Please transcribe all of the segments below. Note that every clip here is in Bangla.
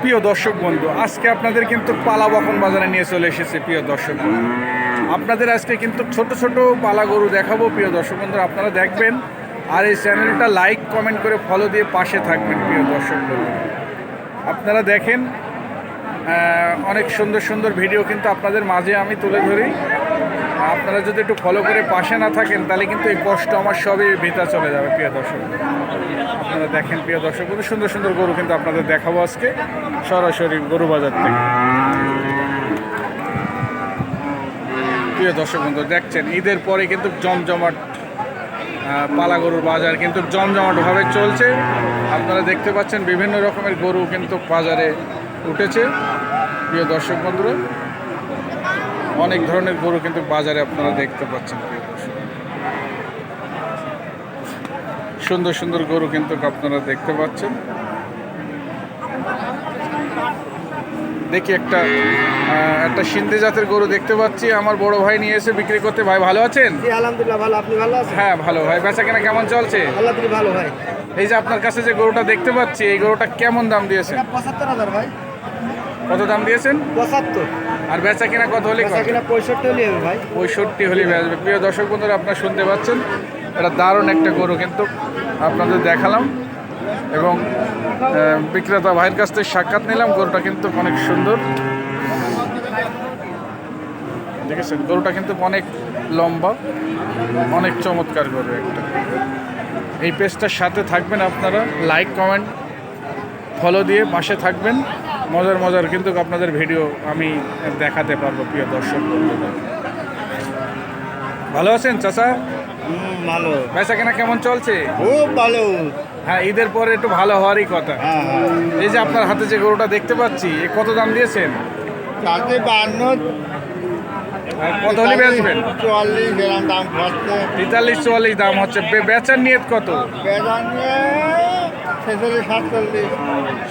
প্রিয় দর্শক বন্ধু, আজকে আপনাদের কিন্তু পালা বকন বাজারে নিয়ে চলে এসেছে, প্রিয় দর্শক বন্ধু। আপনাদের আজকে কিন্তু ছোট ছোট পালা গরু দেখাবো, প্রিয় দর্শক বন্ধু, আপনারা দেখবেন আর এই চ্যানেলটা লাইক, কমেন্ট করে ফলো দিয়ে পাশে থাকবেন, প্রিয় দর্শক বন্ধু। আপনারা দেখেন অনেক সুন্দর সুন্দর ভিডিও কিন্তু আপনাদের মাঝে আমি তুলে ধরি। আপনারা যদি একটু ফলো করে পাশে না থাকেন, তাহলে কিন্তু এই কষ্ট আমার সবই ভিতা চলে যাবে, প্রিয় দর্শক। আপনারা দেখেন, প্রিয় দর্শক বন্ধু সুন্দর সুন্দর গরু কিন্তু আপনাদের দেখাবো আজকে, সরাসরি গরু বাজার থেকে। প্রিয় দর্শক বন্ধু, দেখছেন, ঈদের পরে কিন্তু জমজমাট পালা গরুর বাজার কিন্তু জমজমাটভাবে চলছে। আপনারা দেখতে পাচ্ছেন, বিভিন্ন রকমের গরু কিন্তু বাজারে উঠেছে। প্রিয় দর্শক বন্ধুরা অনেক ধরনের গরু কিন্তু বাজারে আপনারা দেখতে পাচ্ছেন সুন্দর সুন্দর গরু কিন্তু আপনারা দেখতে পাচ্ছেন। দেখি একটা একটা সিন্ধি জাতের গরু দেখতে পাচ্ছি। আমার বড় ভাই নিয়ে এসে বিক্রি করতে। ভাই ভালো আছেন? আলহামদুলিল্লাহ ভালো। আপনি ভালো আছেন? হ্যাঁ ভালো। ভাই বেচা কেনা কেমন চলছে? ভালো ভাই এই যে আপনার কাছে যে গরুটা দেখতে পাচ্ছি এই গরুটা কেমন দাম দিয়েছেন? পঁচাত্তর হাজার ভাই। কত দাম দিয়েছেন? পঁচাত্তর। আর বেচা কেনা কত হলে বেচা কিনা পঁয়ষট্টি হলে ভাই। পঁয়ষট্টি হলে বেচবে প্রিয় দর্শক বন্ধুরা আপনারা শুনতে পাচ্ছেন এটা দারুণ একটা গরু কিন্তু আপনাদের দেখালাম। এবং বিক্রেতা ভাইয়ের কাছ থেকে সাক্ষাৎ নিলাম গরুটা কিন্তু অনেক সুন্দর। দেখেছেন গরুটা কিন্তু অনেক লম্বা অনেক চমৎকার গরু একটা। এই পেজটার সাথে থাকবেন আপনারা লাইক কমেন্ট ফলো দিয়ে পাশে থাকবেন। মজার মজার কিন্তু আপনাদের ভিডিও আমি দেখাতে পারব প্রিয় দর্শক ভালো আছেন চাচা? ভালো। বেচা কেনা কেমন চলছে? খুব ভালো। হ্যাঁ ঈদের পরে একটু ভালো হওয়ারই কথা। হ্যাঁ হ্যাঁ। এই যে আপনার হাতে যে গরুটা দেখতে পাচ্ছি এ কত দাম দিয়েছেন? চারটে বান্ন। কত হলে বেচবেন? চুয়াল্লিশ দাম খরচে তেতাল্লিশ চুয়াল্লিশ দাম হচ্ছে। বেচার নিয়ত কত? বেদান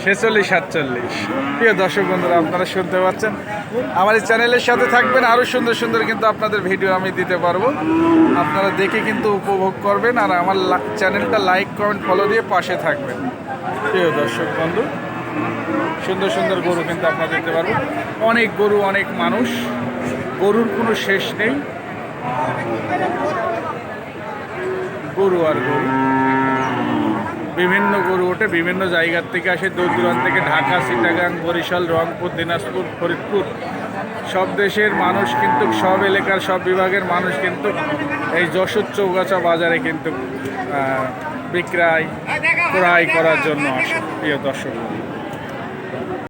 ছেচল্লিশ, সাতচল্লিশ। প্রিয় দর্শক বন্ধুরা, আপনারা শুনতে পাচ্ছেন? আমার এই চ্যানেলের সাথে থাকবেন, আরও সুন্দর সুন্দর কিন্তু আপনাদের ভিডিও আমি দিতে পারব। আপনারা দেখে কিন্তু উপভোগ করবেন, আর আমার চ্যানেলটা লাইক, কমেন্ট, ফলো দিয়ে পাশে থাকবেন। প্রিয় দর্শক বন্ধু, সুন্দর সুন্দর গরু কিন্তু আপনারা দেখতে পারবেন। অনেক গরু, অনেক মানুষ। গরুর কোনো শেষ নেই। গরু আর গরু। বিভিন্ন গরু ওঠে, বিভিন্ন জায়গার থেকে আসে দূর দূরান্ত থেকে ঢাকা সিটাগাং বরিশাল, রংপুর, দিনাজপুর, ফরিদপুর সব দেশের মানুষ কিন্তু, সব এলাকার, সব বিভাগের মানুষ কিন্তু এই যশোর চৌগাছা বাজারে কিন্তু বিক্রয়, ক্রয় করার জন্য আসে, প্রিয় দর্শক।